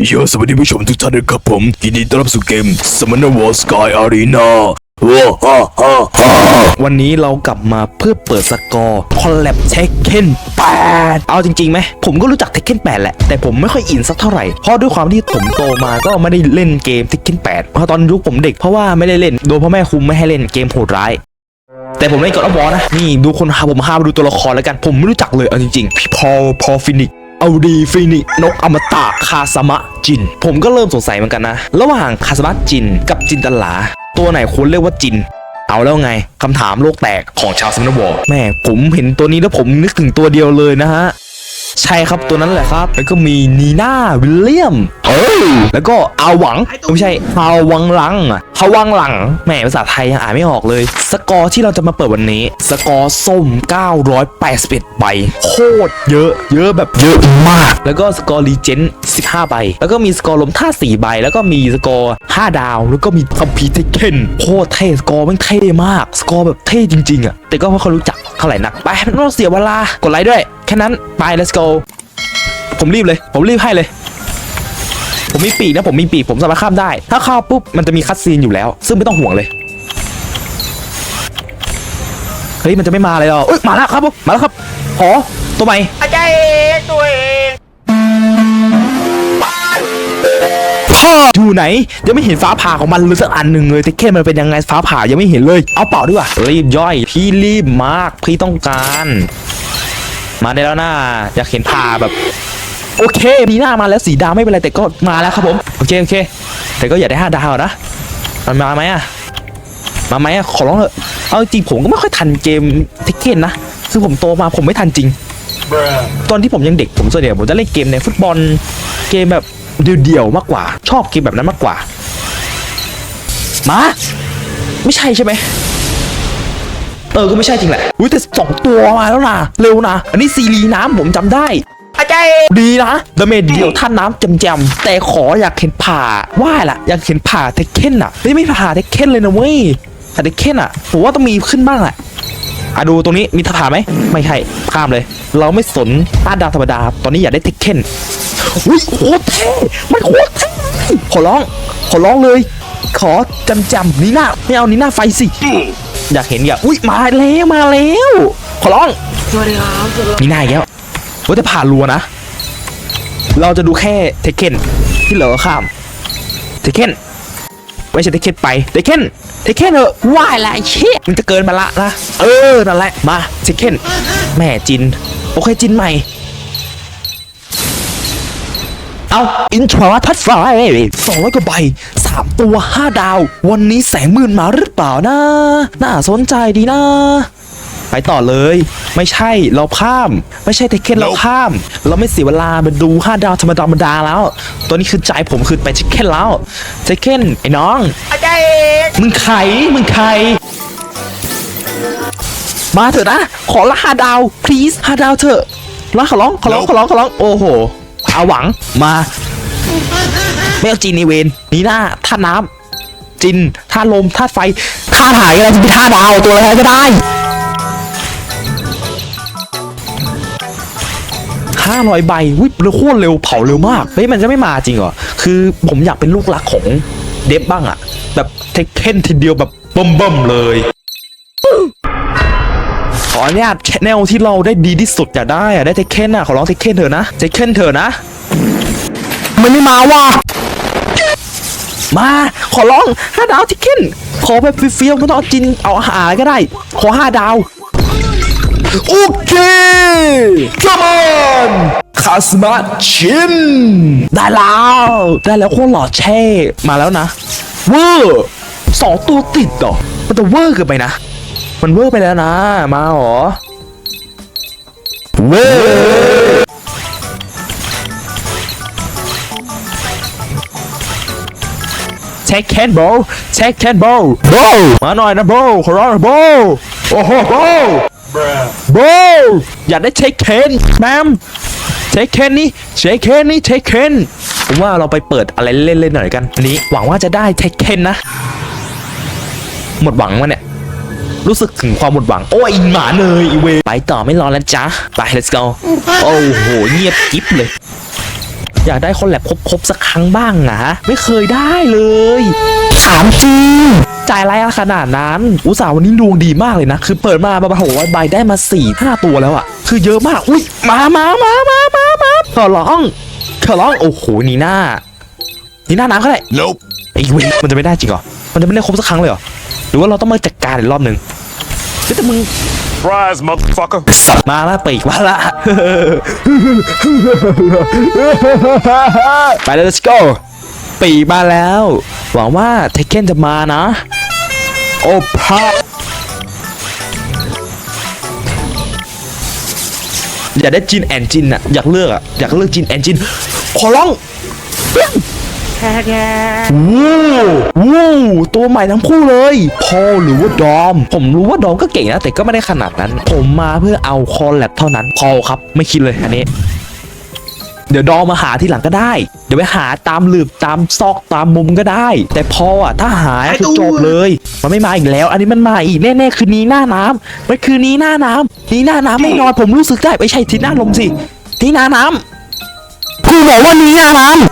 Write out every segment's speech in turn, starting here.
โยสวัสดีผู้ชมทุกท่านนะครับผมยินดีต้อนรับสู่เกม Summoner War Sky Arena วันนี้เรากลับมาเพื่อเปิดสกอร์คอลแลบเทคเคน8เอาจริงๆไหมผมก็รู้จักเทคเคน8แหละ แต่ผมไม่ค่อยอินสักเท่าไหร่ เพราะด้วยความที่ผมโตมาก็ไม่ได้เล่นเกมเทคเคน8เพราะตอนยุคผมเด็กเพราะว่าไม่ได้เล่น โดนพ่อแม่คุมไม่ให้เล่นเกมโหดร้ายแต่ผมเล่นกอล์ฟบอลนะ นี่ดูคนหาผมหามาดูตัวละครแล้วกัน ผมไม่รู้จักเลยเอาจริงๆ พี่พอพอฟินิก เอาดีฟินินกอมตะคาสมะจิน ผมก็เริ่มสงสัยเหมือนกันนะ ระหว่างคาสมะจินกับจินตลา ตัวไหนควรเรียกว่าจิน เอาแล้วไงคำถามโลกแตกของชาวสมนวอร์แม่ผมเห็นตัวนี้แล้วผมนึกถึงตัวเดียวเลยนะฮะ ใช่ครับตัวนั้นแหละครับ แล้วก็มีนีน่าวิลเลียม เอ้ยแล้วก็อาหวังไม่ใช่ฮาวังหลังอะฮาวังหลังแหมภาษาไทยยังอ่านไม่ออกเลย สกอร์ที่เราจะมาเปิดวันนี้ สกอร์ส้ม 981ใบโคตรเยอะ เยอะแบบเยอะมาก แล้วก็สกอร์รีเจน15ใบแล้วก็มีสกอร์ลมท่า4ใบแล้วก็มีสกอร์5ดาว แล้วก็มีคัมพีเทคเคนโคตรเท่สกอร์แมันเท่มาก สกอร์แบบเท่จริงๆอะแต่ก็ไม่ค่อยรู้จักเท่าไหร่นัก ไปไม่ต้องเสียเวลากดไลค์ด้วย แค่นั้น ไป let's go ผมรีบเลย ผมรีบให้เลย ผมมีปีกนะผมมีปีกผมสามารถข้ามได้ ถ้าเข้าปุ๊บมันจะมีคัตซีนอยู่แล้ว ซึ่งไม่ต้องห่วงเลยเฮ้ยมันจะไม่มาเลยหรอเอ้ยมาแล้วครับผมมาแล้วครับหอตัวใหม่อาจารย์ตัวเอง พ่ออยู่ไหนยังไม่เห็นฟ้าผ่าของมันเลยสักอันหนึ่งเลยแต่แค่มันเป็นยังไงฟ้าผ่ายังไม่เห็นเลย เอาเป่าดีกว่ารีบย่อย พี่รีบมากพี่ต้องการ มาได้แล้วนะอยากเห็นผ่าแบบ โอเคมีหน้ามาแล้วสีดาวไม่เป็นไรแต่ก็มาแล้วครับผมโอเคโอเค แต่ก็อย่าได้ห้าดาวนะมันมาไหมอะมาไหมอะขอร้องเถอะเอาจริงผมก็ไม่ค่อยทันเกมเทคเก้นนะคือผมโตมาผมไม่ทันจริง ตอนที่ผมยังเด็กผมส่วนใหญ่ผมจะเล่นเกมในฟุตบอลเกมแบบ เดี่ยวๆมากกว่า ชอบเกมแบบนั้นมากกว่า มา ไม่ใช่ใช่ไหมเออ ก็ไม่ใช่จริงแหละอุ้ยแต่สองตัวมาแล้วนะเร็วนะ อันนี้ซีรีน้ำผมจำได้อาจารย์เดีนะดาเมจเดียวท่านน้ำแจมแต่ขออยากเห็นผ่าว่าล่ะ อยากเห็นผ่าเทคเคนอะไม่ไม่ผ่าเทคเคนเลยนะเว้ยผ่าเทคเคนอะผมว่าต้องมีขึ้นบ้างแหละอะดูตรงนี้มีผ่าไหมไม่ใช่ข้ามเลย เราไม่สนต้านดาวธรรมดา ตอนนี้อยากได้เทคเคน อุ้ยโคตรเท่มันโคตรเท่ขอร้อง ขอร้องเลย ขอจำจำๆนี่หน้าไม่เอานี่หน้าไฟสิอยากเห็นอยากอุ้ยมาแล้วมาแล้วขอร้องสวัสดีครับนี่หน้าอีกแล้วว่าจะผ่านรัวนะ เราจะดูแค่เทคเคนที่เหลือก็ข้ามเทคเคนไม่ใช่เทคเคนไปเทคเคนเทคเคนเออว่ายละไอ้เชี่ยมันจะเกินมาละนะเออนั่นแหละมาเทคเคนแม่จิน โอเคจินใหม่ เอาอินทราทัดไฟสองร้อยกว่าใบสามตัวห้าดาว วันนี้แสงหมื่นมาหรือเปล่านะ น่าสนใจดีนะ ไปต่อเลย ไม่ใช่เราข้าม ไม่ใช่เทคเคนเราข้าม เราไม่เสียเวลามาดูห้าดาวธรรมดาธรรมดาแล้ว ตัวนี้คือใจผมคือไปเทคเคนแล้วเทคเคนไอ้น้องอาจารย์เองมึงใครมึงใครมาเถอะนะ ขอละห้าดาว please ห้าดาวเถอะร้องขอร้องขอร้องขอร้องขอร้อง โอ้โหเอาหวังมา ไม่เอาจีนในเวนนี่หน้าท่าน้ำจินท่าลมท่าไฟท่าถ่ายอะไรจะเป็นท่าดาวตัวอะไรก็ได้ห้าร้อยใบวิบเร็วโคตรเร็วเผาเร็วมากเฮ้ยมันจะไม่มาจริงเหรอคือผมอยากเป็นลูกรักของเดฟบ้างอะแบบเทคเคนทีเดียวแบบเบิ่มๆเลย ขออนุญาตแนลที่เราได้ดีที่สุดอยาได้อะได้เทคเคนอะขอร้องเทคเคนเถอะนะเทคเคนเถอะนะ มันไม่มาว่ะมาขอร้องห้าดาวเทคเคนขอแบบเฟี้ยวๆไม่ต้องเอาจินเอาอาหารก็ได้ ขอห้าดาวโอเค come on คาสมาชินได้แล้ว ได้แล้วโคตรหล่อเช่มาแล้วนะ เวอร์สองตัวติดเหรอ มันจะเวอร์เกินไปนะ มันเวอร์ไปแล้วนะ มาหรอเวอร์เช็คแคนโบเช็คแคนโบโบมาหน่อยนะโบขอร้องนะโบโอ้โหโบโบอยากได้เทคเคนแมมเทคเคนนี่เทคเคนนี่เทคเคนผมว่าเราไปเปิดอะไรเล่นๆหน่อยกัน อันนี้หวังว่าจะได้เทคเคนนะ หมดหวังวะเนี่ย รู้สึกถึงความหมดหวัง โอ้ยหมาเนยอีเวไปต่อไม่รอแล้วจ้ะไป let's go โอ้โหเงียบกิ๊บเลย อยากได้คอลแลบครบๆสักครั้งบ้างอะฮะไม่เคยได้เลยถามจริงจ่ายไรอะขนาดนั้น อุตส่าห์วันนี้ดวงดีมากเลยนะ คือเปิดมาประมาณหกร้อยใบได้มาสี่ห้าตัวแล้วอะคือเยอะมาก อุ้ยมามามามามามาขอร้องขอร้องโอ้โหนี่หน้านี่หน้าน้ำก็ได้ Nope ไอ้เว้ยมันจะไม่ได้จริงเหรอ มันจะไม่ได้ครบสักครั้งเลยเหรอ หรือว่าเราต้องมาจัดการอีกรอบหนึ่งเฮ้ยแต่มึง Surprise motherfucker สัตว์มาละปีกมาละ ไปเลย let's go ปีกมาแล้ว หวังว่าเทคเคนจะมานะ โอ้พระอยากได้จินแอนจินอะอยากเลือกอะอยากเลือกจินแอนจินขอร้องเปี้ยงแค่แค่ วู้วู้ตัวใหม่ทั้งคู่เลยพอหรือว่าดอม ผมรู้ว่าดอมก็เก่งนะแต่ก็ไม่ได้ขนาดนั้น ผมมาเพื่อเอาคอลแลบเท่านั้นพอครับ ไม่คิดเลยอันนี้เดี๋ยวดอมมาหาที่หลังก็ได้ เดี๋ยวไปหาตามหลืบตามซอกตามมุมก็ได้ แต่พออะถ้าหายคือจบเลย มันไม่มาอีกแล้ว อันนี้มันมาอีกแน่ๆคืนนี้หน้าน้ำมันคือนี้หน้าน้ำนี้หน้าน้ำไม่นอนผมรู้สึกได้ไม่ใช่ที่หน้าลมสิที่หน้าน้ำกูบอกว่านี้หน้าน้ำ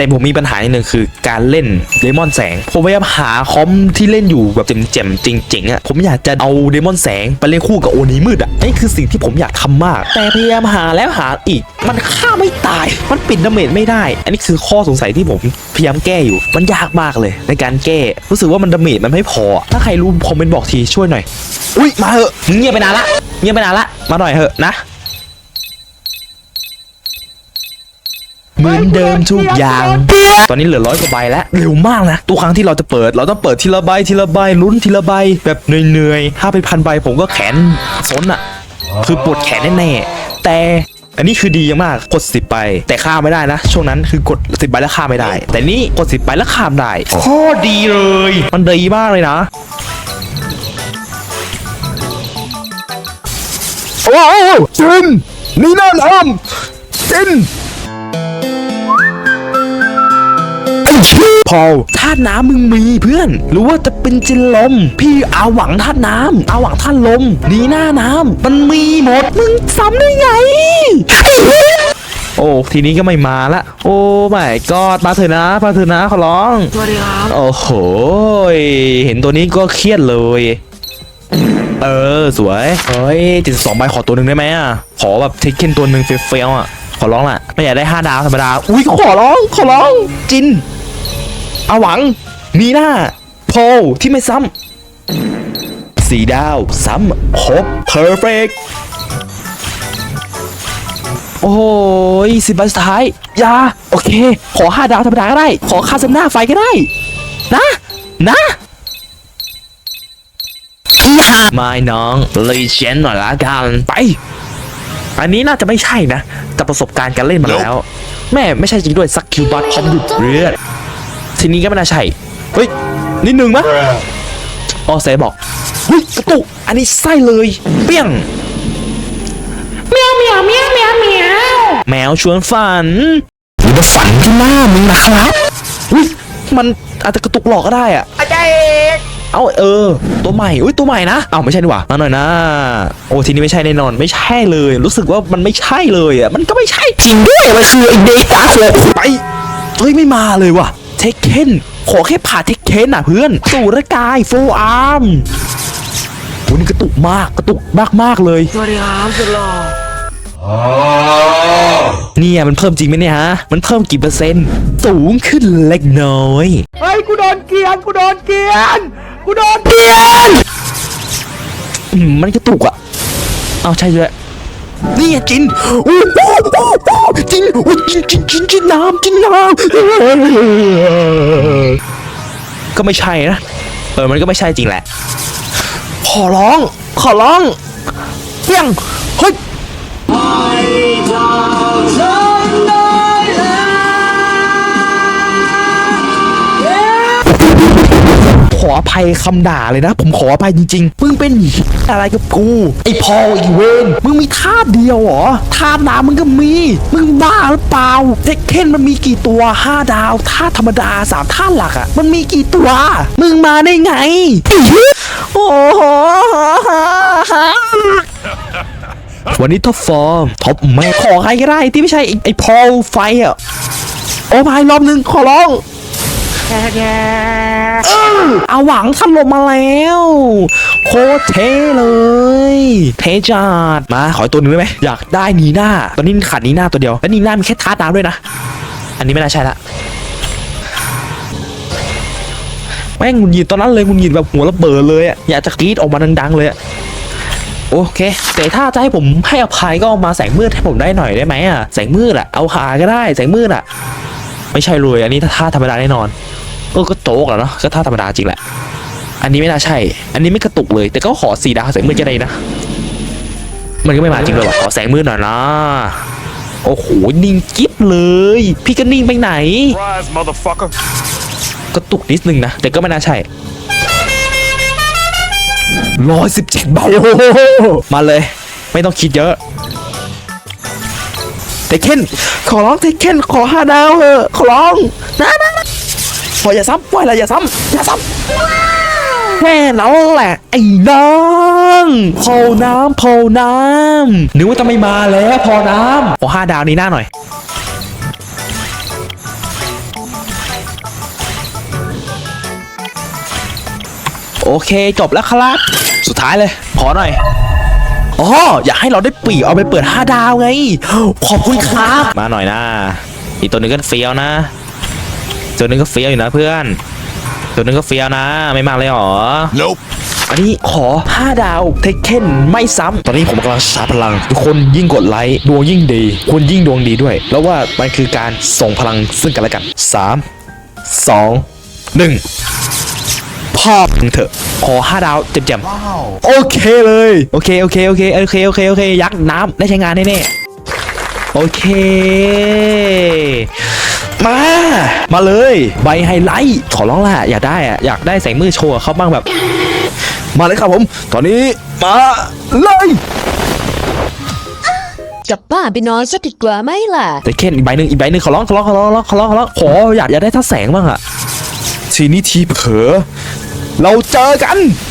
แต่ผมมีปัญหาอย่างหนึ่งคือการเล่นเดมอนแสง ผมพยายามหาคอมที่เล่นอยู่แบบเจ๋มๆจริงๆอะผมอยากจะเอาเดมอนแสงไปเล่นคู่กับโอนีมืดอะนี่คือสิ่งที่ผมอยากทำมาก แต่พยายามหาแล้วหาอีก มันฆ่าไม่ตาย มันปิดดาเมจไม่ได้ อันนี้คือข้อสงสัยที่ผมพยายามแก้อยู่ มันยากมากเลย ในการแก้รู้สึกว่ามันดาเมจมันไม่พอ ถ้าใครรู้คอมเมนต์บอกทีช่วยหน่อยอุ้ยมาเหอะเงียบไปนานละเงียบไปนานละมาหน่อยเหอะนะ เหมือนเดิมทุกอย่าง ตอนนี้เหลือร้อยกว่าใบแล้วเร็วมากนะทุกครั้งที่เราจะเปิด เราต้องเปิดทีละใบทีละใบลุ้นทีละใบแบบเหนื่อยๆถ้าเป็นพันใบผมก็แขนสนอะคือปวดแขนแน่ๆแต่อันนี้คือดีมากกดสิบใบแต่ข้ามไม่ได้นะ ช่วงนั้นคือกดสิบใบแล้วข้ามไม่ได้ แต่นี่กดสิบใบแล้วข้ามได้โคตรดีเลย มันดีมากเลยนะว้าวจินนี่น่าน้ำจิน พอลธาตุน้ำมึงมีเพื่อน หรือว่าจะเป็นจินลม พี่อาหวังธาตุน้ำอาหวังธาตุลม นีหน้าน้ำมันมีหมด มึงซ้ำได้ไงไอ้เหี้ยโอ้ ทีนี้ก็ไม่มาละ โอ้ไม่กอดมาเถอะนะมาเถอะนะขอร้องสวัสดีครับโอ้โหยเห็นตัวนี้ก็เครียดเลย เออ สวย เฮ้ยติดสองใบขอตัวหนึ่งได้ไหมอะ ขอแบบเทคเคนตัวหนึ่งเฟลๆอะ ขอร้องล่ะไม่อยากได้ห้าดาวธรรมดา อุ้ยขอร้อง ขอร้อง จินอาหวัง มีหน้า โพลที่ไม่ซ้ำสี่ดาวซ้ำครบเพอร์เฟกโอ้ยสิบใบสุดท้ายอยาโอเค ขอห้าดาวธรรมดาก็ได้ ขอคาสหน้าไฟก็ได้ นะ นะไม่น้องรีเชนหน่อยละกัน ไป อันนี้น่าจะไม่ใช่นะ แต่ประสบการณ์การเล่นมาแล้ว แม่ไม่ใช่จริงด้วยสักคิวบัตคอมหยุดเรือดทีนี้ก็ไม่น่าใช่ เฮ้ย นิดนึงมะอ๋อเซบอก เฮ้ยกระตุกอันนี้ไส้เลยเปี้ยงเมียวเมียวเมียวเมียวเมียวแมวชวนฝันหรือมาฝันที่หน้ามึงนะครับอุ้ยมันอาจจะกระตุกหลอกก็ได้อะอาจารย์ เอกเอาเออ ตัวใหม่อุ้ยตัวใหม่นะเอาไม่ใช่ดีกว่ามาหน่อยนะ โอ้ทีนี้ไม่ใช่แน่นอนไม่ใช่เลย รู้สึกว่ามันไม่ใช่เลยอะมันก็ไม่ใช่จริงด้วยมันคือไอเดต้าโคไปเฮ้ยไม่มาเลยว่ะเทคเคนขอแค่ผ่าเทคเคนอะเพื่อนสู่ระกายโฟอาร์มโอ้นี่กระตุกมากกระตุกมากมากๆเลยสวัสดีครับสุดหล่อเนี่ยมันเพิ่มจริงไหมเนี่ยฮะ มันเพิ่มกี่เปอร์เซ็นต์ สูงขึ้นเล็กน้อย เฮ้ย กูโดนเกลียน กูโดนเกลียน กูโดนเกลียนอืมมันกระตุกอะ เอาใช่ด้วยนี่ไงจินโอ้จินโอ้จินจินจินจินน้ำจินน้ำก็ไม่ใช่นะ เออ มันก็ไม่ใช่จริงแหละ ขอร้อง ขอร้องเปี้ยงเฮ้ย ออภัยคำด่าเลยนะ ผมขออภัยจริงๆมึงเป็นอะไรกับกู ไอพอลอีเวนมึงมีท่าเดียวเหรอท่าน้ำมึงก็มี มึงบ้าหรือเปล่าเทคเคนมันมีกี่ตัว 5 ดาวท่าธรรมดาสามท่าหลักอะ่ะ มันมีกี่ตัว มึงมาได้ไง โอ้โหวันนี้ท็อปฟอร์มท็อปแม่ขอใครก็ได้ที่ไม่ใช่ไอ้พอลไฟอะ โอ้พายรอบหนึ่งขอร้อง เอาหวังถล่มมาแล้ว โคตรเทเลย เทจัดมาขอตัวหนึ่งได้ไหมอยากได้นีน่าตอนนี้ขาดนีน่าตัวเดียว แล้วนีน่ามีแค่ท้าดาวด้วยนะ อันนี้ไม่น่าใช่ละแม่งหงุนหงิดตอนนั้นเลยหงุนหงิดแบบหัวระเบิดเลยอะอยากจะกรีดออกมาดังๆเลยอะโอเค แต่ถ้าจะให้ผมให้อภัยก็เอามาแสงมืดให้ผมได้หน่อยได้ไหมอะแสงมืดอะเอาหาก็ได้แสงมืดอะไม่ใช่เลยอันนี้ท่าธรรมดาแน่นอน เออก็โจ๊กแหละเนาะก็ท่าธรรมดาจริงแหละ อันนี้ไม่น่าใช่ อันนี้ไม่กระตุกเลย แต่ก็ขอสีดาวแสงมืดจะได้นะ มันก็ไม่มาจริงเลยว่ะขอแสงมืดหน่อยนะ โอ้โห นิ่งกิ๊บเลย พี่ก็นิ่งไปไหน Surprise, motherfucker. กระตุกนิดนึงนะ แต่ก็ไม่น่าใช่ร้อยสิบเจ็ดใบโอ้โหมาเลย ไม่ต้องคิดเยอะเทคเคนขอร้องเทคเคนขอห้าดาวเถอะขอร้องนะนะ นะพออย่าซ้ำปล่อยละอย่าซ้ำอย่าซ้ำแค่นั้นแหละไอ้น้องพอน้ำพอน้ำนึกว่าจะไม่มาแล้วพอน้ำขอห้าดาวนี้หน้าหน่อยโอเคจบแล้วครับ สุดท้ายเลย ขอหน่อยอ๋ออยากให้เราได้ปีเอาไปเปิด 5 ดาวไง ขอบคุณครับ มาหน่อยนะ อีกตัวนึงก็เฟี้ยวนะ ตัวหนึงก็เฟี้ยวอยู่นะเพื่อน ตัวหนึงก็เฟี้ยวนะ ไม่มากเลยหรอ Nope. อันนี้ขอ 5 ดาวเทคเคนไม่ซ้ำตอนนี้ผมกำลังชาร์จพลังทุกคนยิ่งกดไลค์ดวงยิ่งดี คุณยิ่งดวงดีด้วย แล้วว่ามันคือการส่งพลังซึ่งกันและกัน 3 2 1พอบเถอะขอ5ดาวเจ็มๆโอเคเลย โอเค โอเค โอเค โอเค โอเค โอเค ยักษ์น้ำได้ใช้งานแน่ๆโอเค มา มาเลย ใบไฮไลท์ขอร้องล่ะอยากได้อะอยากได้แสงมือโชว์กับเขาบ้างแบบ มาเลยครับผม ตอนนี้มาเลยกลับบ้านไปนอนซะดีกว่าไหมล่ะ แต่เคนอีกใบหนึ่งอีกใบหนึ่งขอร้องขอร้องขอร้องขอร้องขอร้องขออยากอยากได้ท่าแสงบ้างอะทีนี้ทีเผลอเราเจอกันไ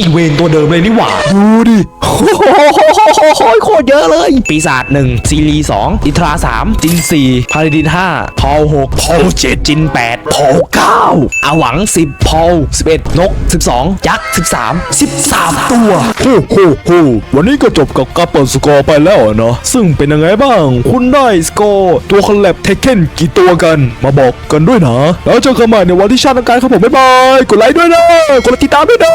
อเวนตัวเดิมเลยนี่หว่า ดูดิโอ้โหโคตรเยอะเลย ปีศาจหนึ่งซีรีสองอินทราสามจินสี่พาราดินห้าพอลหกพอลเจ็ดจินแปดพอลเก้าอาหวังสิบพอลสิบเอ็ดนกสิบสองยักษ์สิบสามสิบสามตัวโอ้โหโหวันนี้ก็จบกับการเปิดสกอร์ไปแล้วอะเนาะซึ่งเป็นยังไงบ้าง คุณได้สกอร์ตัวคอลแลบเทคเคนกี่ตัวกัน มาบอกกันด้วยนะ แล้วเจอกันใหม่ในวันที่ชาติการครับผมบ๊ายบายกดไลค์ด้วยนะกดติดตามด้วยนะ